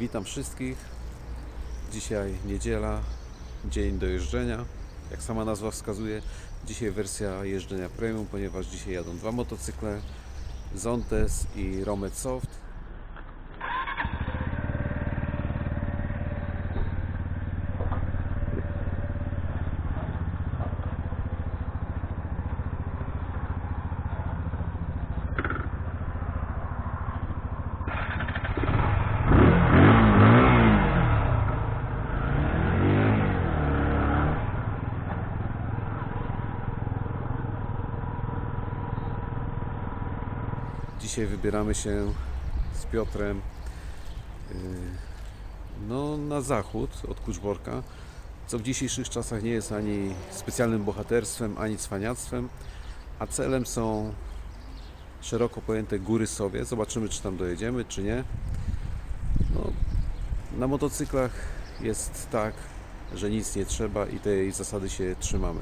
Witam wszystkich. Dzisiaj niedziela, dzień do jeżdżenia. Jak sama nazwa wskazuje, dzisiaj wersja jeżdżenia premium, ponieważ dzisiaj jadą dwa motocykle, Zontes i Romet Soft. Dzisiaj wybieramy się z Piotrem yy, no, na zachód od Kuczborka, co w dzisiejszych czasach nie jest ani specjalnym bohaterstwem, ani cwaniactwem, a celem są szeroko pojęte góry sobie. Zobaczymy, czy tam dojedziemy, czy nie. No, na motocyklach jest tak, że nic nie trzeba i tej zasady się trzymamy.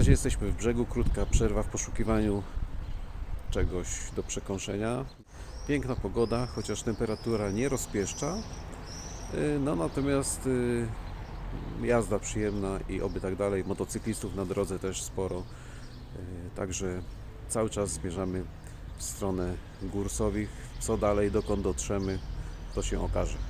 Razie jesteśmy w brzegu, krótka przerwa w poszukiwaniu czegoś do przekąszenia. Piękna pogoda, chociaż temperatura nie rozpieszcza. Yy, No natomiast yy, jazda przyjemna i oby tak dalej. Motocyklistów na drodze też sporo. Yy, Także cały czas zmierzamy w stronę gór Sowich. Co dalej, dokąd dotrzemy, to się okaże.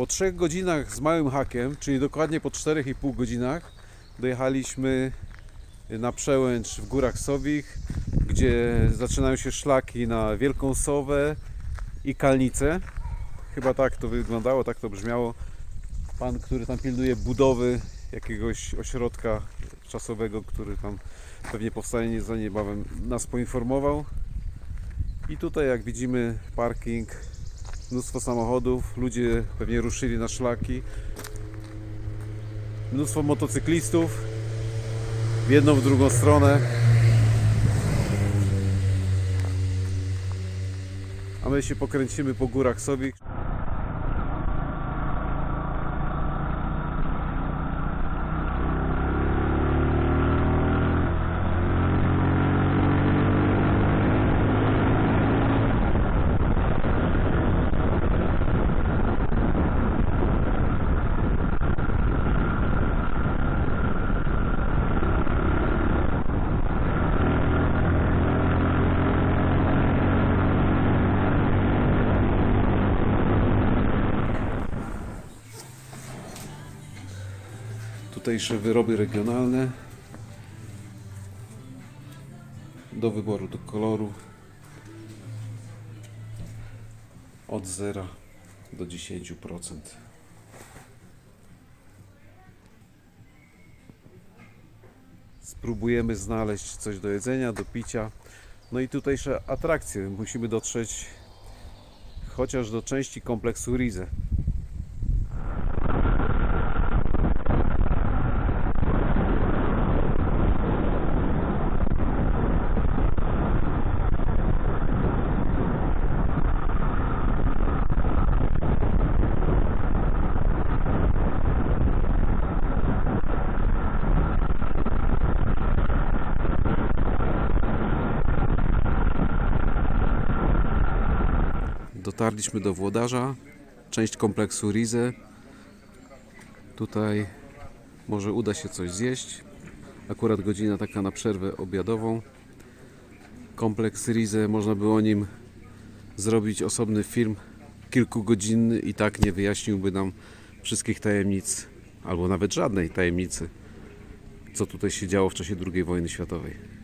Po trzech godzinach z małym hakiem, czyli dokładnie po 4,5 godzinach, dojechaliśmy na przełęcz w Górach Sowich, gdzie zaczynają się szlaki na Wielką Sowę i Kalnicę. Chyba tak to wyglądało, tak to brzmiało. Pan, który tam pilnuje budowy jakiegoś ośrodka czasowego, który tam pewnie powstanie za niebawem, nas poinformował. I tutaj, jak widzimy, parking mnóstwo samochodów, ludzie pewnie ruszyli na szlaki, mnóstwo motocyklistów w jedną, w drugą stronę. A my się pokręcimy po górach sobie. Tutejsze wyroby regionalne do wyboru, do koloru od 0 do 10%. Spróbujemy znaleźć coś do jedzenia, do picia. No i tutejsze atrakcje. Musimy dotrzeć chociaż do części kompleksu Rize. Dotarliśmy do Włodarza, część kompleksu Rize. Tutaj może uda się coś zjeść. Akurat godzina taka na przerwę obiadową. Kompleks Rize, można by o nim zrobić osobny film kilkugodzinny i tak nie wyjaśniłby nam wszystkich tajemnic, albo nawet żadnej tajemnicy, co tutaj się działo w czasie II wojny światowej.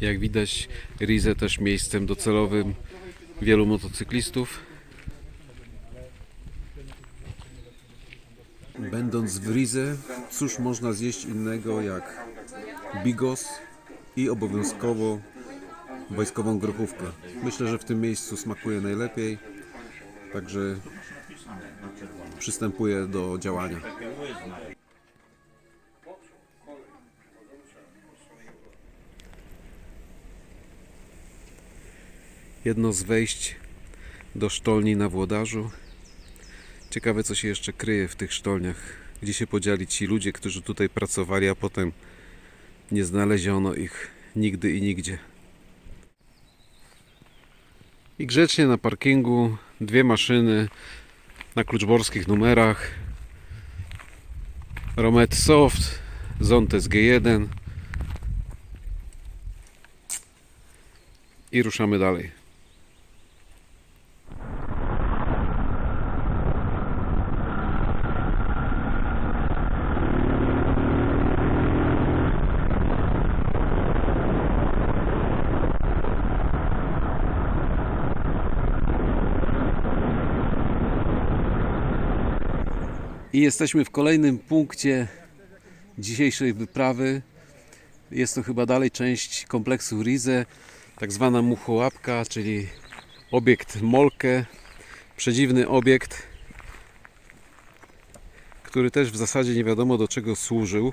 Jak widać, Rize też miejscem docelowym wielu motocyklistów. Będąc w Rize, cóż można zjeść innego jak bigos i obowiązkowo wojskową grochówkę. Myślę, że w tym miejscu smakuje najlepiej, także przystępuję do działania. Jedno z wejść do sztolni na Włodarzu. Ciekawe, co się jeszcze kryje w tych sztolniach. Gdzie się podzieli ci ludzie, którzy tutaj pracowali, a potem nie znaleziono ich nigdy i nigdzie. I grzecznie na parkingu dwie maszyny na kluczborskich numerach. Romet Soft, Zontes G1 i ruszamy dalej. I jesteśmy w kolejnym punkcie dzisiejszej wyprawy. Jest to chyba dalej część kompleksu Rize, tak zwana muchołapka, czyli obiekt Molke. Przedziwny obiekt, który też w zasadzie nie wiadomo do czego służył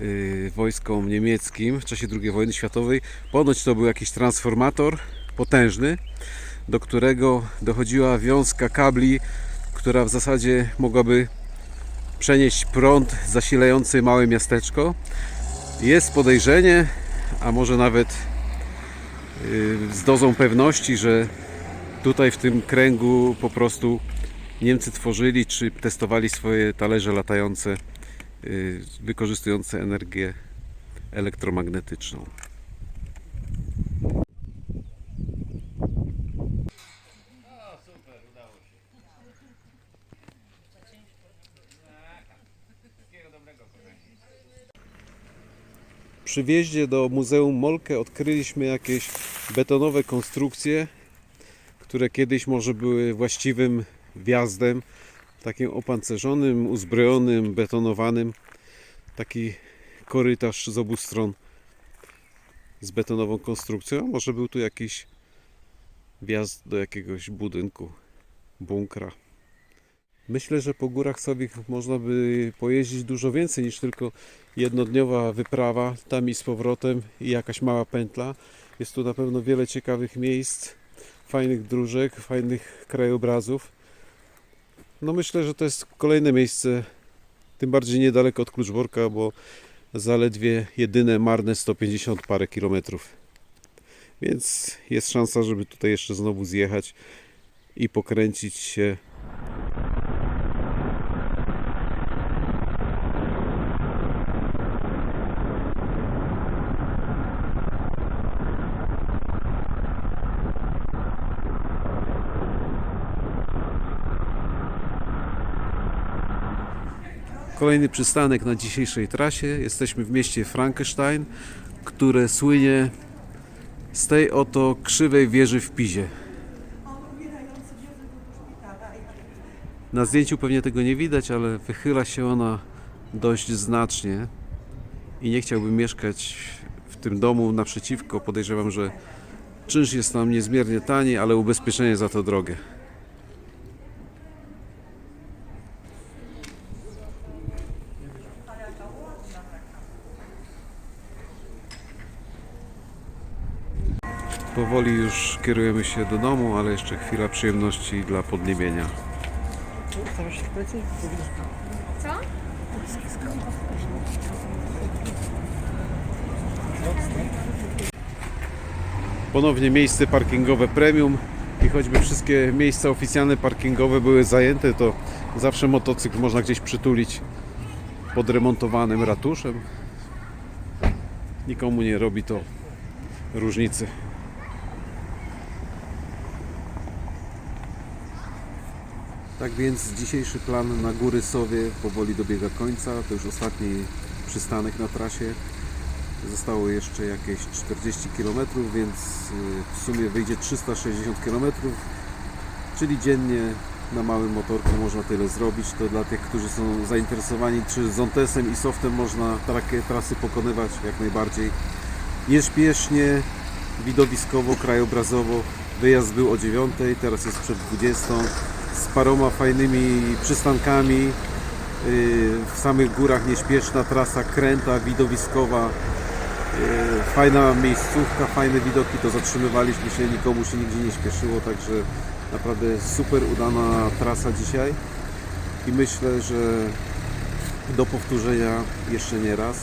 yy, wojskom niemieckim w czasie II wojny światowej. Ponoć to był jakiś transformator potężny, do którego dochodziła wiązka kabli która w zasadzie mogłaby przenieść prąd zasilający małe miasteczko. Jest podejrzenie, a może nawet yy, z dozą pewności, że tutaj w tym kręgu po prostu Niemcy tworzyli czy testowali swoje talerze latające, yy, wykorzystujące energię elektromagnetyczną. Przy wjeździe do Muzeum Molke odkryliśmy jakieś betonowe konstrukcje, które kiedyś może były właściwym wjazdem, takim opancerzonym, uzbrojonym, betonowanym. Taki korytarz z obu stron z betonową konstrukcją. Może był tu jakiś wjazd do jakiegoś budynku, bunkra. Myślę, że po górach Sowich można by pojeździć dużo więcej niż tylko jednodniowa wyprawa tam i z powrotem i jakaś mała pętla. Jest tu na pewno wiele ciekawych miejsc, fajnych dróżek, fajnych krajobrazów. No myślę, że to jest kolejne miejsce, tym bardziej niedaleko od Kluczborka, bo zaledwie jedyne marne 150 parę kilometrów. Więc jest szansa, żeby tutaj jeszcze znowu zjechać i pokręcić się Kolejny przystanek na dzisiejszej trasie. Jesteśmy w mieście Frankenstein, które słynie z tej oto krzywej wieży w Pizie. Na zdjęciu pewnie tego nie widać, ale wychyla się ona dość znacznie i nie chciałbym mieszkać w tym domu naprzeciwko. Podejrzewam, że czynsz jest tam niezmiernie tani, ale ubezpieczenie za to drogie. Powoli już kierujemy się do domu, ale jeszcze chwila przyjemności dla podniebienia. Co? Ponownie miejsce parkingowe premium i choćby wszystkie miejsca oficjalne parkingowe były zajęte, to zawsze motocykl można gdzieś przytulić pod remontowanym ratuszem. Nikomu nie robi to różnicy. Tak więc dzisiejszy plan na Góry Sowie powoli dobiega końca. To już ostatni przystanek na trasie. Zostało jeszcze jakieś 40 km, więc y, w sumie wyjdzie 360 km, czyli dziennie na małym motorku można tyle zrobić. To dla tych, którzy są zainteresowani, czy Zontesem i Softem można takie trasy pokonywać jak najbardziej. Nieśpiesznie, widowiskowo, krajobrazowo. Wyjazd był o 9, teraz jest przed 20. Z paroma fajnymi przystankami. Yy, W samych górach nieśpieszna trasa, kręta, widowiskowa. Yy, Fajna miejscówka, fajne widoki, to zatrzymywaliśmy się, nikomu się nigdzie nie śpieszyło, także naprawdę super udana trasa dzisiaj i myślę, że do powtórzenia jeszcze nie raz.